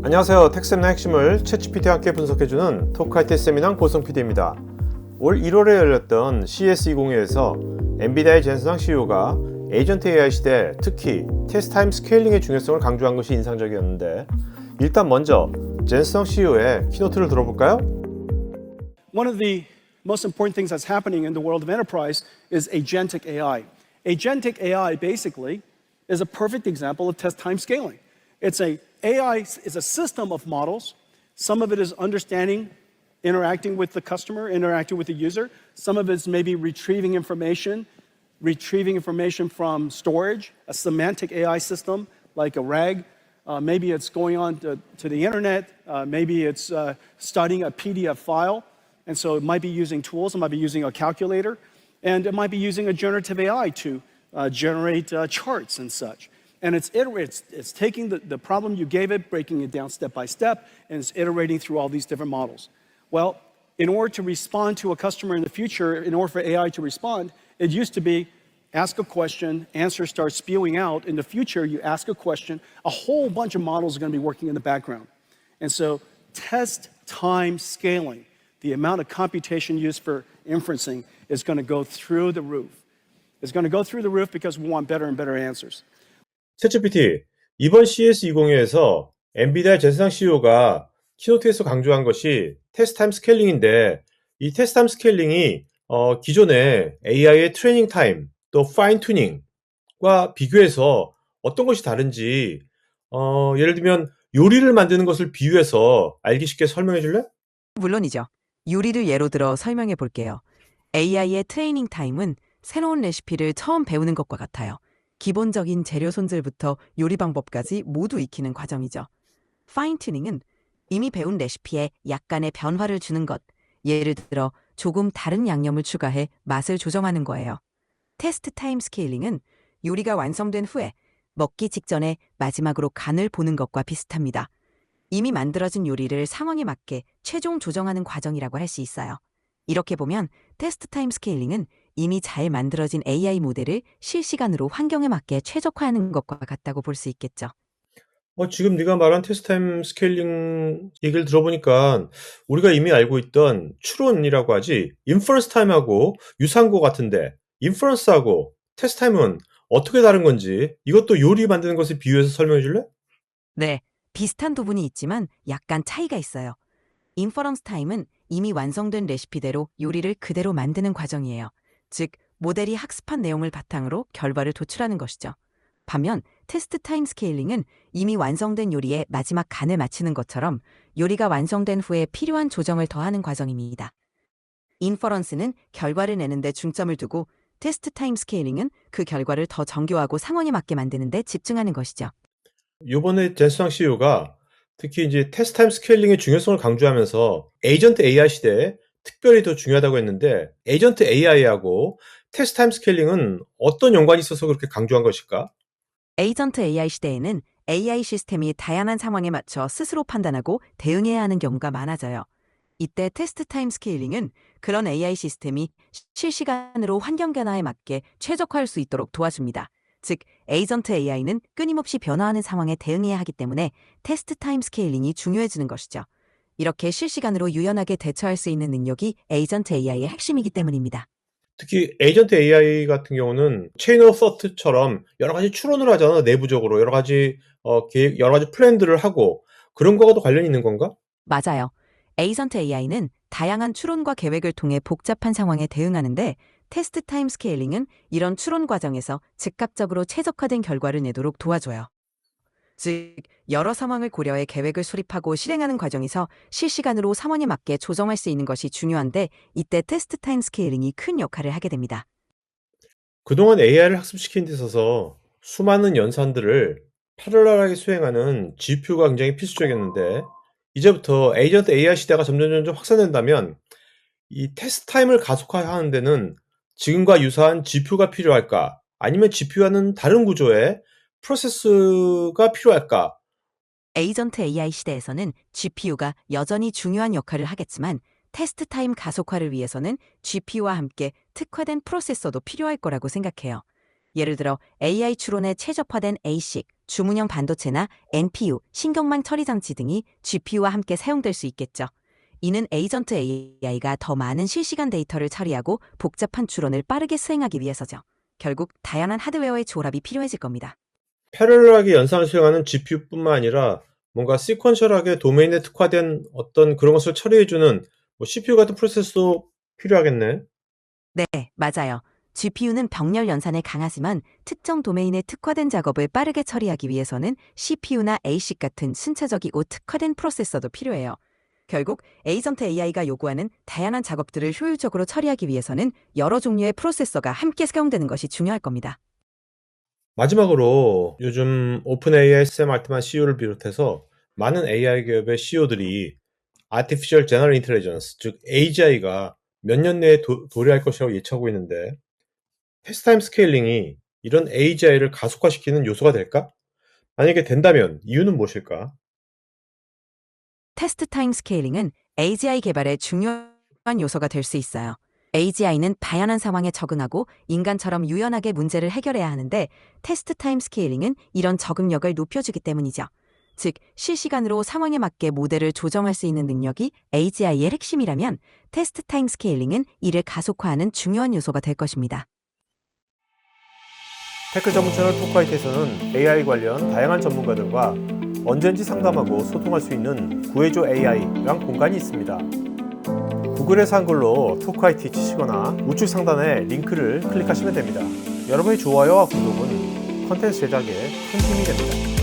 안녕하세요. 텍스의 핵심을 챗GPT와 함께 분석해주는 토크하이테 세미나 고성 PD입니다. 올 1월에 열렸던 CS20회에서 엔비디아의 젠스랑 CEO가 에이전트 AI 시대 특히 테스트 타임 스케일링의 중요성을 강조한 것이 인상적이었는데 일단 먼저 젠스랑 CEO의 키노트를 들어볼까요? One of the most important things that's happening in the world of enterprise is agentic AI. Agentic AI basically is a perfect example of test time scaling. It's a AI is a system of models. Some of it is understanding, interacting with the customer, interacting with the user. Some of it's maybe retrieving information, retrieving information from storage, a semantic AI system like a RAG. Uh, maybe it's going on to, to the internet. Uh, maybe it's uh, studying a PDF file. And so it might be using tools, it might be using a calculator, and it might be using a generative AI to uh, generate uh, charts and such. And it's, it's, it's taking the, the problem you gave it, breaking it down step by step, and it's iterating through all these different models. Well, in order to respond to a customer in the future, in order for AI to respond, it used to be ask a question, answer starts spewing out. In the future, you ask a question, a whole bunch of models are going to be working in the background. And so, test time scaling, the amount of computation used for inferencing, is going to go through the roof. It's going to go through the roof because we want better and better answers. 챗GPT 이번 CS20회에서 엔비디아 젠스랑 CEO가 키노트에서 강조한 것이 테스트 타임 스케일링인데 이 테스트 타임 스케일링이 어, 기존의 AI의 트레이닝 타임 또 파인 튜닝과 비교해서 어떤 것이 다른지 어, 예를 들면 요리를 만드는 것을 비유해서 알기 쉽게 설명해 줄래? 물론이죠. 요리를 예로 들어 설명해 볼게요. AI의 트레이닝 타임은 새로운 레시피를 처음 배우는 것과 같아요. 기본적인 재료 손질부터 요리 방법까지 모두 익히는 과정이죠. 파인 튜닝은 이미 배운 레시피에 약간의 변화를 주는 것, 예를 들어 조금 다른 양념을 추가해 맛을 조정하는 거예요. 테스트 타임 스케일링은 요리가 완성된 후에 먹기 직전에 마지막으로 간을 보는 것과 비슷합니다. 이미 만들어진 요리를 상황에 맞게 최종 조정하는 과정이라고 할 수 있어요. 이렇게 보면 테스트 타임 스케일링은 이미 잘 만들어진 AI 모델을 실시간으로 환경에 맞게 최적화하는 것과 같다고 볼 수 있겠죠. 어, 지금 네가 말한 테스트 타임 스케일링 얘기를 들어보니까 우리가 이미 알고 있던 추론이라고 하지 인퍼런스 타임하고 유사한 것 같은데 인퍼런스하고 테스트 타임은 어떻게 다른 건지 이것도 요리 만드는 것을 비유해서 설명해 줄래? 네, 비슷한 부분이 있지만 약간 차이가 있어요. 인퍼런스 타임은 이미 완성된 레시피대로 요리를 그대로 만드는 과정이에요. 즉, 모델이 학습한 내용을 바탕으로 결과를 도출하는 것이죠. 반면 테스트 타임 스케일링은 이미 완성된 요리에 마지막 간을 맞추는 것처럼 요리가 완성된 후에 필요한 조정을 더하는 과정입니다. 인퍼런스는 결과를 내는데 중점을 두고 테스트 타임 스케일링은 그 결과를 더 정교하고 상황에 맞게 만드는 데 집중하는 것이죠. 요번에 젠스랑 CEO가 특히 이제 테스트 타임 스케일링의 중요성을 강조하면서 에이전트 AI 시대에 특별히 더 중요하다고 했는데 에이전트 AI하고 테스트 타임 스케일링은 어떤 연관이 있어서 그렇게 강조한 것일까? 에이전트 AI 시대에는 AI 시스템이 다양한 상황에 맞춰 스스로 판단하고 대응해야 하는 경우가 많아져요. 이때 테스트 타임 스케일링은 그런 AI 시스템이 실시간으로 환경 변화에 맞게 최적화할 수 있도록 도와줍니다. 즉, 에이전트 AI는 끊임없이 변화하는 상황에 대응해야 하기 때문에 테스트 타임 스케일링이 중요해지는 것이죠. 이렇게 실시간으로 유연하게 대처할 수 있는 능력이 에이전트 AI의 핵심이기 때문입니다. 특히 에이전트 AI 같은 경우는 체인 오브 서트처럼 여러 가지 추론을 하잖아 내부적으로 여러 가지 어, 계획 여러 가지 플랜들을 하고 그런 거와도 관련이 있는 건가? 맞아요. 에이전트 AI는 다양한 추론과 계획을 통해 복잡한 상황에 대응하는데 테스트 타임 스케일링은 이런 추론 과정에서 즉각적으로 최적화된 결과를 내도록 도와줘요. 즉, 여러 상황을 고려해 계획을 수립하고 실행하는 과정에서 실시간으로 상황에 맞게 조정할 수 있는 것이 중요한데 이때 테스트 타임 스케일링이 큰 역할을 하게 됩니다. 그동안 AI를 학습시키는 데 있어서 수많은 연산들을 패러럴하게 수행하는 GPU가 굉장히 필수적이었는데 이제부터 에이전트 AI 시대가 점점 점점 확산된다면 이 테스트 타임을 가속화하는 데는 지금과 유사한 GPU가 필요할까? 아니면 GPU와는 다른 구조의 프로세스가 필요할까? 에이전트 AI 시대에서는 GPU가 여전히 중요한 역할을 하겠지만 테스트 타임 가속화를 위해서는 GPU와 함께 특화된 프로세서도 필요할 거라고 생각해요. 예를 들어 AI 추론에 최적화된 ASIC 주문형 반도체나 NPU, 신경망 처리 장치 등이 GPU와 함께 사용될 수 있겠죠. 이는 에이전트 AI가 더 많은 실시간 데이터를 처리하고 복잡한 추론을 빠르게 수행하기 위해서죠. 결국 다양한 하드웨어의 조합이 필요해질 겁니다. 패럴러하게 연산을 수행하는 GPU뿐만 아니라 뭔가 시퀀셜하게 도메인에 특화된 어떤 그런 것을 처리해주는 뭐 CPU 같은 프로세스도 필요하겠네. 네, 맞아요. GPU는 병렬 연산에 강하지만 특정 도메인에 특화된 작업을 빠르게 처리하기 위해서는 CPU나 ASIC 같은 순차적이고 특화된 프로세서도 필요해요. 결국 에이전트 AI가 요구하는 다양한 작업들을 효율적으로 처리하기 위해서는 여러 종류의 프로세서가 함께 사용되는 것이 중요할 겁니다. 마지막으로 요즘 오픈 AI, 샘 알트만 CEO를 비롯해서 많은 AI 기업의 CEO들이 Artificial General Intelligence, 즉 AGI가 몇 년 내에 도, 도래할 것이라고 예측하고 있는데 테스트 타임 스케일링이 이런 AGI를 가속화시키는 요소가 될까? 만약에 된다면 이유는 무엇일까? 테스트 타임 스케일링은 AGI 개발의 중요한 요소가 될 수 있어요. AGI는 다양한 상황에 적응하고 인간처럼 유연하게 문제를 해결해야 하는데 테스트 타임 스케일링은 이런 적응력을 높여주기 때문이죠. 즉, 실시간으로 상황에 맞게 모델을 조정할 수 있는 능력이 AGI의 핵심이라면 테스트 타임 스케일링은 이를 가속화하는 중요한 요소가 될 것입니다. 테크 전문 채널 토크하이트에서는 AI 관련 다양한 전문가들과 언제든지 상담하고 소통할 수 있는 구해줘 AI란 공간이 있습니다. 구글에서 한글로 토크하이트 치시거나 우측 상단에 링크를 클릭하시면 됩니다. 여러분의 좋아요와 구독은 컨텐츠 제작에 큰 힘이 됩니다.